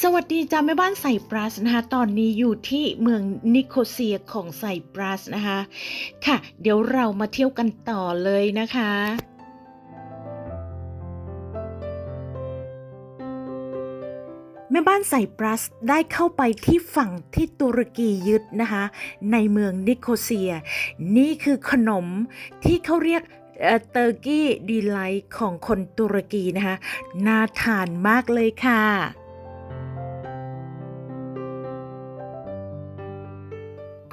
สวัสดีจ้าแม่บ้านไซปรัสนะคะตอนนี้อยู่ที่เมืองนิโคเซียของไซปรัสนะคะค่ะ เดี๋ยวเรามาเที่ยวกันต่อเลยนะคะแม่บ้านไซปรัสได้เข้าไปที่ฝั่งที่ตุรกียึดนะคะ ในเมืองนิโคเซีย นี่คือขนมที่เขาเรียกเตอร์กี้ดีไลท์ของคนตุรกีนะคะ น่าทานมากเลยค่ะ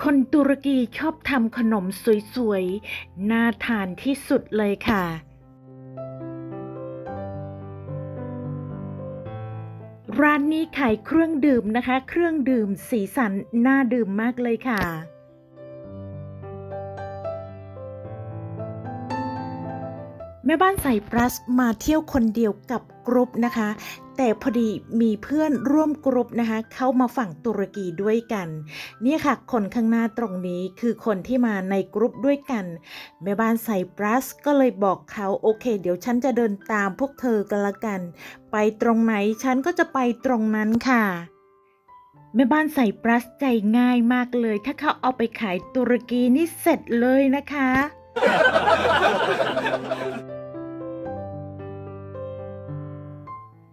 คนตุรกีชอบทำขนมสวยๆ น่าทานที่สุดเลยค่ะ ร้านนี้ขายเครื่องดื่มนะคะ เครื่องดื่มสีสันน่าดื่มมากเลยค่ะ แม่บ้านใส่ปลัสมาเที่ยวคนเดียวกับกรุ๊ปนะคะ แต่พอดีมีเพื่อนร่วมกรุ๊ปนะคะ เข้ามาฝั่งตุรกีด้วยกัน นี่ค่ะ คนข้างหน้าตรงนี้คือคนที่มาในกรุ๊ปด้วยกัน แม่บ้านใส่ปลัสก็เลยบอกเขาโอเค เดี๋ยวฉันจะเดินตามพวกเธอกันละกัน ไปตรงไหนฉันก็จะไปตรงนั้นค่ะแม่บ้านใส่ปลัสใจง่ายมากเลย ถ้าเขาเอาไปขายตุรกีนี่เสร็จเลยนะคะ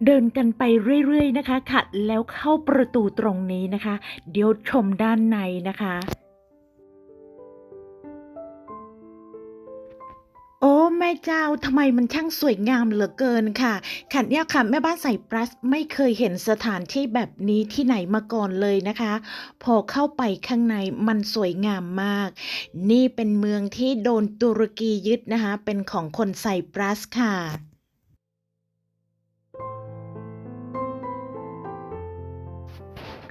เดินกันไปเรื่อยๆนะคะค่ะแล้วเข้าประตูตรงนี้นะคะ เดี๋ยวชมด้านในนะคะโอ้แม่เจ้าทำไมมันช่างสวยงามเหลือเกินค่ะขันเนี่ยค่ะแม่บ้านใส่ปลัสไม่เคยเห็นสถานที่แบบนี้ที่ไหนมาก่อนเลยนะคะ พอเข้าไปข้างในมันสวยงามมาก นี่เป็นเมืองที่โดนตุรกียึดนะคะ เป็นของคนไซปรัสค่ะ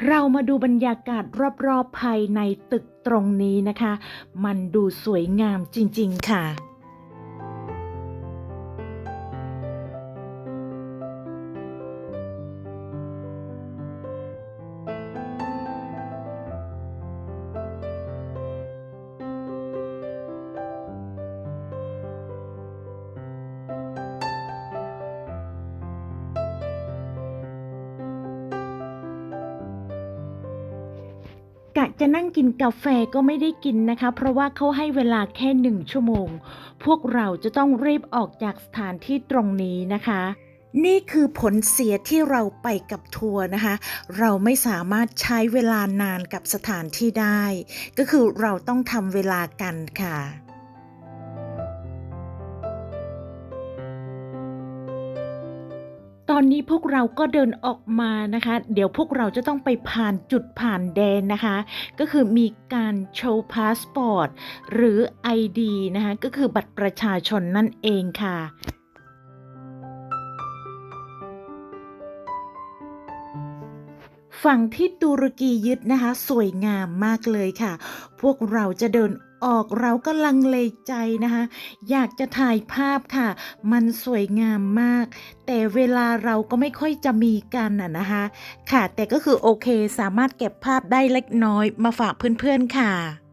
เรามาดูบรรยากาศรอบๆภายในตึกตรงนี้นะคะ มันดูสวยงามจริง ๆ ค่ะ จะนั่งกินกาแฟก็ไม่ได้กินนะคะ เพราะว่าเขาให้เวลาแค่หนึ่งชั่วโมง พวกเราจะต้องรีบออกจากสถานที่ตรงนี้นะคะนี่คือผลเสียที่เราไปกับทัวร์นะคะ เราไม่สามารถใช้เวลานานกับสถานที่ได้ ก็คือเราต้องทำเวลากันค่ะ อนนี้พวกเราก็เดินออกมานะคะ เดี๋ยวพวกเราจะต้องไปผ่านจุดผ่านแดนนะคะ ก็คือมีการโชว์พาสปอร์ตหรือ ID นะคะ ก็คือบัตรประชาชนนั่นเองค่ะฝั่งที่ตุรกียึดนะคะ สวยงามมากเลยค่ะ พวกเราจะเดิน ออกเราก็ลังเลใจนะคะ อยากจะถ่ายภาพค่ะ มันสวยงามมาก แต่เวลาเราก็ไม่ค่อยจะมีกันน่ะนะคะ ค่ะ แต่ก็คือโอเคสามารถเก็บภาพได้เล็กน้อยมาฝากเพื่อนๆค่ะ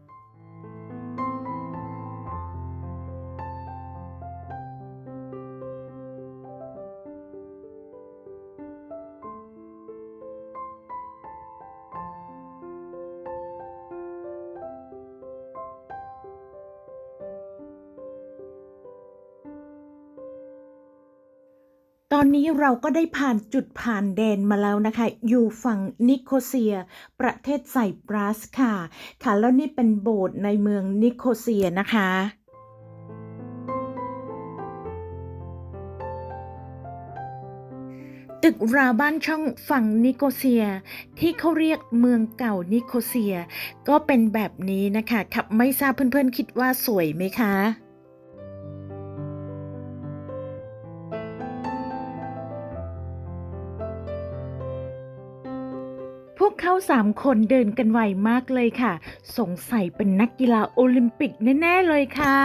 ตอนนี้เราก็ได้ผ่านจุดผ่านแดนมาแล้วนะคะ อยู่ฝั่งนิโคเซีย ประเทศไซปรัสค่ะ ค่ะ แล้วนี่เป็นโบสถ์ในเมืองนิโคเซียนะคะตึกราบ้านช่องฝั่งนิโคเซีย ที่เขาเรียกเมืองเก่านิโคเซีย ก็เป็นแบบนี้นะคะครับไม่ทราบเพื่อนๆคิดว่าสวยไหมคะ พวกเขาสามคนเดินกันไวมากเลยค่ะ สงสัยเป็นนักกีฬาโอลิมปิกแน่ ๆ เลยค่ะ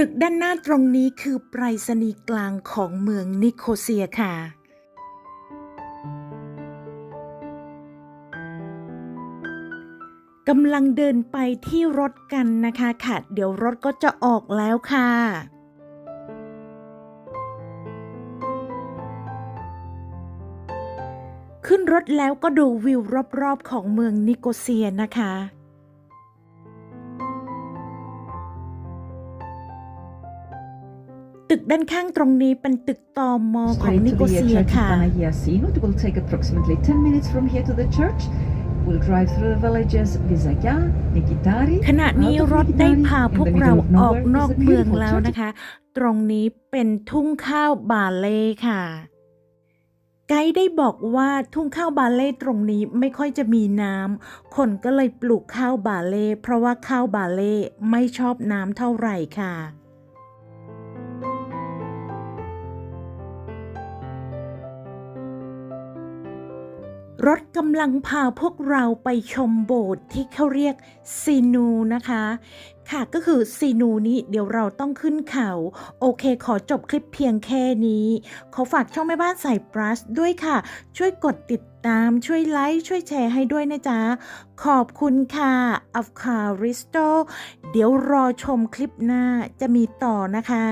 ตึกด้านหน้าตรงนี้คือไปรษณีย์กลางของเมืองนิโคเซียค่ะ กำลังเดินไปที่รถกันนะคะค่ะ เดี๋ยวรถก็จะออกแล้วค่ะขึ้นรถแล้วก็ดูวิวรอบๆของเมืองนิโกเซียนะคะ ตึกด้านข้างตรงนี้เป็นตึกตอมอของ Straight นิ to โก the เซีย church of ค่ะ Panagia Sinut. It will take approximately 10 minutes from here to the church. We'll drive through the villages Vizaya, Nikitari. ขณะนี้ Out of รถได้ Nikitari, พา in พวก the เรา middle of ออก nowhere, นอก is a เมือง beautiful แล้ว church. นะคะ ตรงนี้เป็นทุ่งข้าวบาเล่ค่ะ ไกด์ได้บอกว่าทุ่งข้าวบาเล่ตรงนี้ไม่ค่อยจะมีน้ำ คนก็เลยปลูกข้าวบาเล่เพราะว่าข้าวบาเล่ไม่ชอบน้ำเท่าไหร่ค่ะ รถกำลังพาพวกเราไปชมโบสถ์ที่เขาเรียกซีนูนะคะ ค่ะก็คือซีนูนี้เดี๋ยวเราต้องขึ้นเขา โอเคขอจบคลิปเพียงแค่นี้ ขอฝากช่องแม่บ้านใส่ปลัสด้วยค่ะ ช่วยกดติดตามช่วยไลค์ช่วยแชร์ให้ด้วยนะจ๊ะ ขอบคุณค่ะอัฟคาริสโตเดี๋ยวรอชมคลิปหน้าจะมีต่อนะคะ